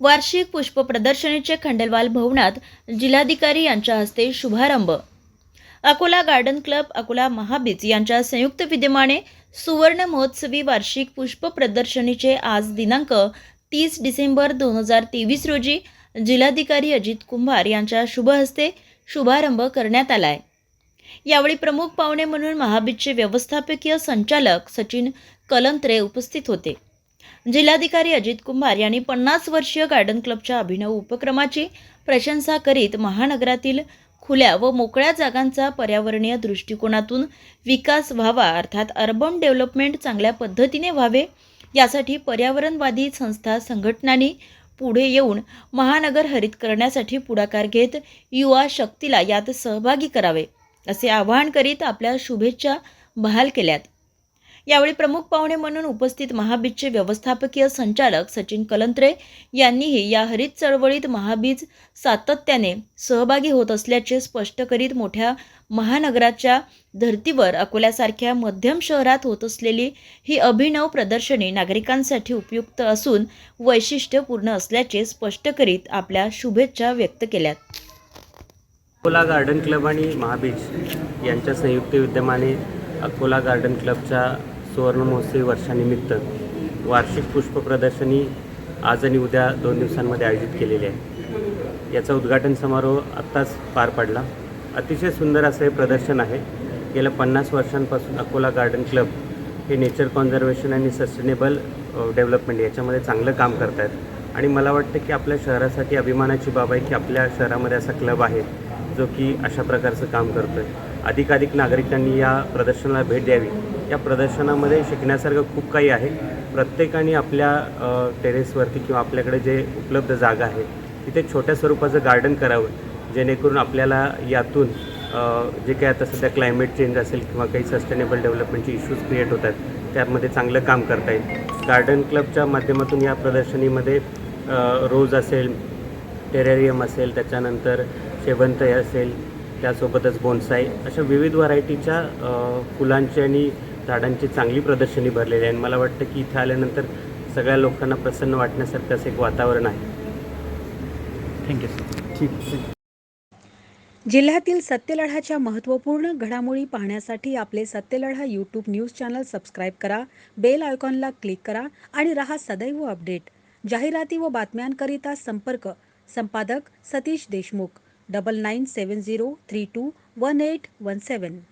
वार्षिक पुष्प प्रदर्शनीचे खंडेलवाल भवनात जिल्हाधिकारी यांच्या हस्ते शुभारंभ. अकोला गार्डन क्लब अकोला महाबीज यांच्या संयुक्त विद्यमाने सुवर्ण महोत्सवी वार्षिक पुष्प प्रदर्शनीचे आज दिनांक तीस डिसेंबर दोन हजार तेवीस रोजी जिल्हाधिकारी अजित कुंभार यांच्या शुभहस्ते शुभारंभ करण्यात आला आहे यावेळी प्रमुख पाहुणे म्हणून महाबीजचे व्यवस्थापकीय संचालक सचिन कलंत्रे उपस्थित होते. जिल्हाधिकारी अजित कुंभार यांनी पन्नास वर्षीय गार्डन क्लबच्या अभिनव उपक्रमाची प्रशंसा करीत महानगरातील खुल्या व मोकळ्या जागांचा पर्यावरणीय दृष्टिकोनातून विकास व्हावा अर्थात अर्बन डेव्हलपमेंट चांगल्या पद्धतीने व्हावे यासाठी पर्यावरणवादी संस्था संघटनांनी पुढे येऊन महानगर हरित करण्यासाठी पुढाकार घेत युवा शक्तीला यात सहभागी करावे असे आवाहन करीत आपल्या शुभेच्छा बहाल केल्यात. यावेळी प्रमुख पाहुणे म्हणून उपस्थित महाबीजचे व्यवस्थापकीय संचालक सचिन कलंत्रे यांनीही या हरित चळवळीत महाबीज सातत्याने सहभागी होत असल्याचे स्पष्ट करीत मोठ्या महानगराच्या धर्तीवर अकोल्यासारख्या मध्यम शहरात होत असलेली ही अभिनव प्रदर्शनी नागरिकांसाठी उपयुक्त असून वैशिष्ट्यपूर्ण असल्याचे स्पष्ट करीत आपल्या शुभेच्छा व्यक्त केल्यात. अकोला गार्डन क्लब आणि महाबीज यांच्या संयुक्त विद्यमाने अकोला गार्डन क्लबच्या सुवर्ण महोत्सवी वर्षानिमित्त वार्षिक पुष्प प्रदर्शनी आज आणि उद्या दोन दिवसांमध्ये आयोजित केलेली आहे. याचा उद्घाटन समारोह आत्ताच पार पडला. अतिशय सुंदर असं हे प्रदर्शन आहे. गेल्या पन्नास वर्षांपासून अकोला गार्डन क्लब हे नेचर कॉन्झर्वेशन आणि सस्टेनेबल डेव्हलपमेंट याच्यामध्ये चांगलं काम करत आहेत आणि मला वाटतं की आपल्या शहरासाठी अभिमानाची बाब आहे की आपल्या शहरामध्ये असा क्लब आहे जो की अशा प्रकारचं काम करतो आहे अधिकाधिक नागरिकांनी या प्रदर्शनाला भेट द्यावी. या प्रदर्शनामध्ये शिकण्यासारखं खूप काही आहे. प्रत्येकाने आपल्या टेरेसवरती किंवा आपल्याकडे जे उपलब्ध जागा आहे तिथे छोट्या स्वरूपाचं गार्डन करावं. जेणेकरून आपल्याला यातून जे काही आता सध्या क्लायमेट चेंज असेल किंवा काही सस्टेनेबल डेव्हलपमेंटचे इश्यूज क्रिएट होत आहेत त्यामध्ये चांगलं काम करता येईल. गार्डन क्लबच्या माध्यमातून या प्रदर्शनीमध्ये रोज असेल टेरेरियम असेल त्याच्यानंतर शेवंत असेल त्यासोबतच बोन्साई अशा विविध व्हरायटीच्या फुलांची आणि झाडांची चांगली प्रदर्शनी भरलेली आहे. आणि मला वाटतं की इथे आल्यानंतर सगळ्या लोकांना प्रसन्न वाटण्यासारखं असं एक वातावरण आहे. थँक्यू सर ठीक जिल्ह्यातील सत्यलढाच्या महत्त्वपूर्ण घडामोडी पाहण्यासाठी आपले Satyaladha YouTube news channel subscribe करा बेल आयकॉनला क्लिक करा आणि रहा सदैव अपडेट जाहिराती व बातम्यांकरिता संपर्क. संपादक सतीश देशमुख. 9970321817.